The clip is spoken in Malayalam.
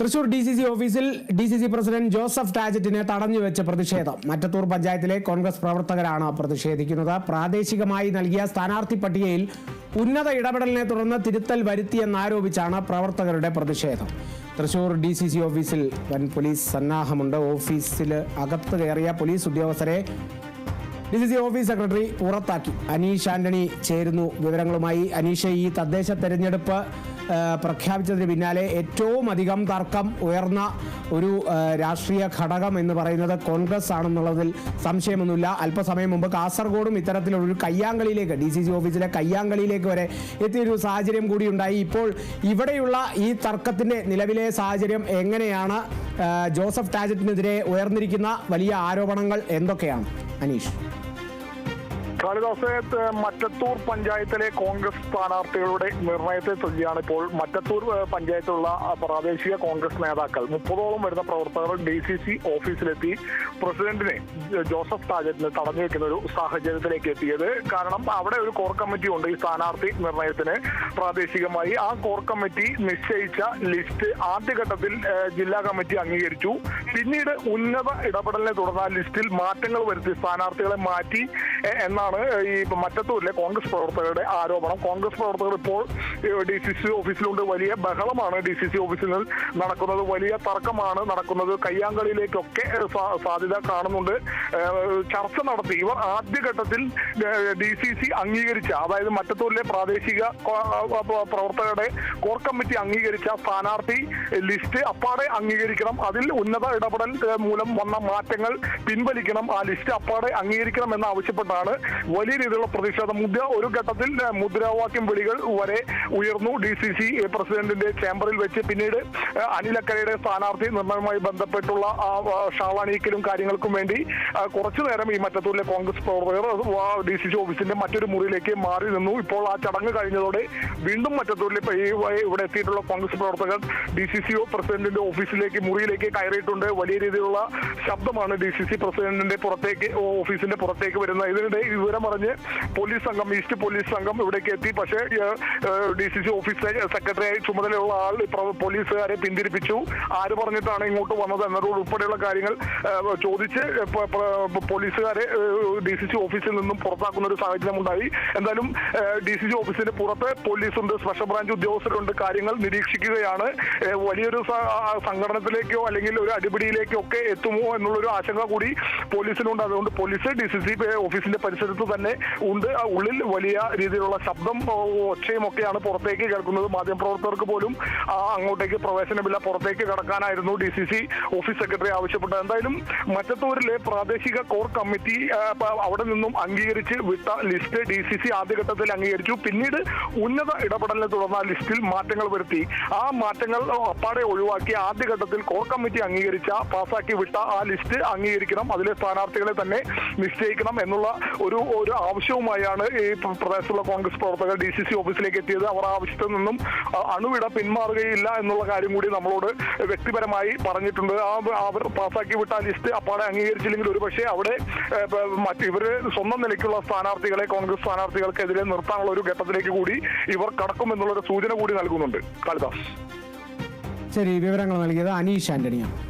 തൃശൂർ ഡി സി സി ഓഫീസിൽ D C C president Joseph ടാജറ്റിനെ തടഞ്ഞു വെച്ച പ്രതിഷേധം. മറ്റത്തൂർ പഞ്ചായത്തിലെ കോൺഗ്രസ് പ്രവർത്തകരാണ് പ്രതിഷേധിക്കുന്നത്. പ്രാദേശികമായി നൽകിയ സ്ഥാനാർത്ഥി പട്ടികയിൽ ഉന്നത ഇടപെടലിനെ തുടർന്ന് തിരുത്തൽ വരുത്തിയെന്നാരോപിച്ചാണ് പ്രവർത്തകരുടെ പ്രതിഷേധം. തൃശൂർ ഡി സി സി ഓഫീസിൽ വൻ പോലീസ് സന്നാഹമുണ്ട്. ഓഫീസിൽ അകത്ത് കയറിയ പോലീസ് ഉദ്യോഗസ്ഥരെ D C C office secretary പുറത്താക്കി. അനീഷ് ആന്റണി ചേരുന്നു വിവരങ്ങളുമായി. അനീഷ് ഈ തദ്ദേശ തെരഞ്ഞെടുപ്പ് പ്രഖ്യാപിച്ചതിന് പിന്നാലെ ഏറ്റവും അധികം തർക്കം ഉയർന്ന ഒരു രാഷ്ട്രീയ ഘടകം എന്ന് പറയുന്നത് കോൺഗ്രസ് ആണെന്നുള്ളതിൽ സംശയമൊന്നുമില്ല. അല്പസമയം മുമ്പ് കാസർഗോഡും ഇത്തരത്തിലുള്ള ഒരു കയ്യാങ്കളിയിലേക്ക് ഡി സി സി ഓഫീസിലെ കയ്യാങ്കളിയിലേക്ക് വരെ എത്തിയൊരു സാഹചര്യം കൂടി ഉണ്ടായി. ഇപ്പോൾ ഇവിടെയുള്ള ഈ തർക്കത്തിന്റെ നിലവിലെ സാഹചര്യം എങ്ങനെയാണ്? ജോസഫ് ടാജറ്റിനെതിരെ ഉയർന്നിരിക്കുന്ന വലിയ ആരോപണങ്ങൾ എന്തൊക്കെയാണ്? അനീഷ്. കാളിദാസെ ഏഹ്, മറ്റത്തൂർ പഞ്ചായത്തിലെ കോൺഗ്രസ് സ്ഥാനാർത്ഥികളുടെ നിർണയത്തെ ചൊല്ലിയാണ് ഇപ്പോൾ മറ്റത്തൂർ പഞ്ചായത്തുള്ള പ്രാദേശിക കോൺഗ്രസ് നേതാക്കൾ. മുപ്പതോളം വരുന്ന പ്രവർത്തകർ ഡി സി സി ഓഫീസിലെത്തി പ്രസിഡന്റിനെ ജോസഫ് താജറ്റിന് തടഞ്ഞു വെക്കുന്ന ഒരു സാഹചര്യത്തിലേക്ക് എത്തിയത്. കാരണം അവിടെ ഒരു കോർ കമ്മിറ്റി ഉണ്ട് ഈ സ്ഥാനാർത്ഥി നിർണയത്തിന് പ്രാദേശികമായി. ആ കോർ കമ്മിറ്റി നിശ്ചയിച്ച ലിസ്റ്റ് ആദ്യഘട്ടത്തിൽ ജില്ലാ കമ്മിറ്റി അംഗീകരിച്ചു. പിന്നീട് ഉന്നത ഇടപെടലിനെ തുടർന്ന് ലിസ്റ്റിൽ മാറ്റങ്ങൾ വരുത്തി സ്ഥാനാർത്ഥികളെ മാറ്റി എ- എന്നാണ് ഈ മറ്റത്തൂരിലെ കോൺഗ്രസ് പ്രവർത്തകരുടെ ആരോപണം. കോൺഗ്രസ് പ്രവർത്തകർ ഇപ്പോൾ ഡി സി സി ഓഫീസിലുണ്ട്. വലിയ ബഹളമാണ് ഡി സി സി ഓഫീസിൽ നടക്കുന്നത്. വലിയ തർക്കമാണ് നടക്കുന്നത്. കയ്യാങ്കളിയിലേക്കൊക്കെ സാധ്യത കാണുന്നുണ്ട്. ചർച്ച നടത്തി. ഇവർ ആദ്യഘട്ടത്തിൽ ഡി സി സി അംഗീകരിച്ച അതായത് മറ്റത്തൂരിലെ പ്രാദേശിക പ്രവർത്തകരുടെ കോർ കമ്മിറ്റി അംഗീകരിച്ച സ്ഥാനാർത്ഥി ലിസ്റ്റ് അപ്പാടെ അംഗീകരിക്കണം. അതിൽ ഉന്നത ഇടപെടൽ മൂലം വന്ന മാറ്റങ്ങൾ പിൻവലിക്കണം. ആ ലിസ്റ്റ് അപ്പാടെ അംഗീകരിക്കണം എന്ന് ആവശ്യപ്പെട്ടാണ് വലിയ രീതിയിലുള്ള പ്രതിഷേധം. മുദ്ര ഒരു ഘട്ടത്തിൽ മുദ്രാവാക്യം വിളികൾ വരെ ഉയർന്നു. ഡി സി സി പ്രസിഡന്റിന്റെ ചേംബറിൽ വെച്ച് പിന്നീട് അനിലക്കരയുടെ സ്ഥാനാർത്ഥി നിർണയവുമായി ബന്ധപ്പെട്ടുള്ള ആ ഷാളാണീക്കലും കാര്യങ്ങൾക്കും വേണ്ടി കുറച്ചു നേരം ഈ മറ്റത്തൂരിലെ കോൺഗ്രസ് പ്രവർത്തകർ ഡി സി സി ഓഫീസിന്റെ മറ്റൊരു മുറിയിലേക്ക് മാറി നിന്നു. ഇപ്പോൾ ആ ചടങ്ങ് കഴിഞ്ഞതോടെ വീണ്ടും മറ്റത്തൂരിൽ ഇപ്പൊ ഇവിടെ എത്തിയിട്ടുള്ള കോൺഗ്രസ് പ്രവർത്തകർ ഡി സി സി പ്രസിഡന്റിന്റെ ഓഫീസിലേക്ക് മുറിയിലേക്ക് കയറിയിട്ടുണ്ട്. വലിയ രീതിയിലുള്ള ശബ്ദമാണ് ഡി സി സി പ്രസിഡന്റിന്റെ പുറത്തേക്ക് ഓഫീസിന്റെ പുറത്തേക്ക് വരുന്നത്. ഇതിനിടെ ഈ വിവരം പറഞ്ഞ് പോലീസ് സംഘം ഈസ്റ്റ് പോലീസ് സംഘം ഇവിടേക്ക് എത്തി. പക്ഷേ ഡി സി സി ഓഫീസ് സെക്രട്ടറിയായി ചുമതലയുള്ള ആൾ പോലീസുകാരെ പിന്തിരിപ്പിച്ചു. ആര് പറഞ്ഞിട്ടാണ് ഇങ്ങോട്ട് വന്നത് എന്നതോട് ഉൾപ്പെടെയുള്ള കാര്യങ്ങൾ ചോദിച്ച് പോലീസുകാരെ ഡി സി സി ഓഫീസിൽ നിന്നും പുറത്താക്കുന്ന ഒരു സാഹചര്യം ഉണ്ടായി എന്തായാലും ഡി സി സി ഓഫീസിന്റെ പുറത്ത് പോലീസുണ്ട് സ്പെഷ്യൽ ബ്രാഞ്ച് ഉദ്യോഗസ്ഥരുണ്ട് കാര്യങ്ങൾ നിരീക്ഷിക്കുകയാണ്. വലിയൊരു സംഘടനത്തിലേക്കോ അല്ലെങ്കിൽ ഒരു അടിപിടിയിലേക്കോ ഒക്കെ എത്തുമോ എന്നുള്ളൊരു ആശങ്ക കൂടി പോലീസിനുണ്ട് അതുകൊണ്ട് പോലീസ് ഡി സി സി ഓഫീസിന്റെ പരിസരത്ത് തന്നെ ഉണ്ട്. ഉള്ളിൽ വലിയ രീതിയിലുള്ള ശബ്ദം ഒച്ചയും ഒക്കെയാണ് പുറത്തേക്ക് കേൾക്കുന്നത്. മാധ്യമപ്രവർത്തകർക്ക് പോലും അങ്ങോട്ടേക്ക് പ്രവേശനമില്ല. പുറത്തേക്ക് കടക്കാനായിരുന്നു D C C office secretary ആവശ്യപ്പെട്ടത്. എന്തായാലും മറ്റത്തൂരിലെ പ്രാദേശിക കോർ കമ്മിറ്റി അവിടെ നിന്നും അംഗീകരിച്ച് വിട്ട ലിസ്റ്റ് ഡി സി സി ആദ്യഘട്ടത്തിൽ അംഗീകരിച്ചു. പിന്നീട് ഉന്നത ഇടപെടലിനെ തുടർന്ന് ആ ലിസ്റ്റിൽ മാറ്റങ്ങൾ വരുത്തി. ആ മാറ്റങ്ങൾ അപ്പാടെ ഒഴിവാക്കി ആദ്യഘട്ടത്തിൽ കോർ കമ്മിറ്റി അംഗീകരിച്ച പാസാക്കി വിട്ട ആ ലിസ്റ്റ് അംഗീകരിക്കണം. അതിലെ സ്ഥാനാർത്ഥികളെ തന്നെ നിശ്ചയിക്കണം എന്നുള്ള ഒരു ഒരു ആവശ്യവുമായാണ് ഈ പ്ര- പ്രദേശത്തുള്ള കോൺഗ്രസ് പ്രവർത്തകർ ഡി സി സി ഓഫീസിലേക്ക് എത്തിയത്. അവർ ആവശ്യത്തിൽ നിന്നും അണുവിട പിന്മാറുകയില്ല എന്നുള്ള കാര്യം കൂടി നമ്മളോട് വ്യക്തിപരമായി പറഞ്ഞിട്ടുണ്ട്. ആ അവർ പാസാക്കി വിട്ട ലിസ്റ്റ് അപ്പാടെ അംഗീകരിച്ചില്ലെങ്കിൽ ഒരുപക്ഷെ അവിടെ മറ്റ് ഇവർ സ്വന്തം നിലയ്ക്കുള്ള സ്ഥാനാർത്ഥികളെ കോൺഗ്രസ് സ്ഥാനാർത്ഥികൾക്കെതിരെ നിർത്താനുള്ള ഒരു ഘട്ടത്തിലേക്ക് കൂടി ഇവർ കടക്കും എന്നുള്ളൊരു സൂചന കൂടി നൽകുന്നുണ്ട്. കാളിദാസ്. ശരി വിവരങ്ങൾ നൽകിയത് അനീഷ് ആന്റണിയാണ്.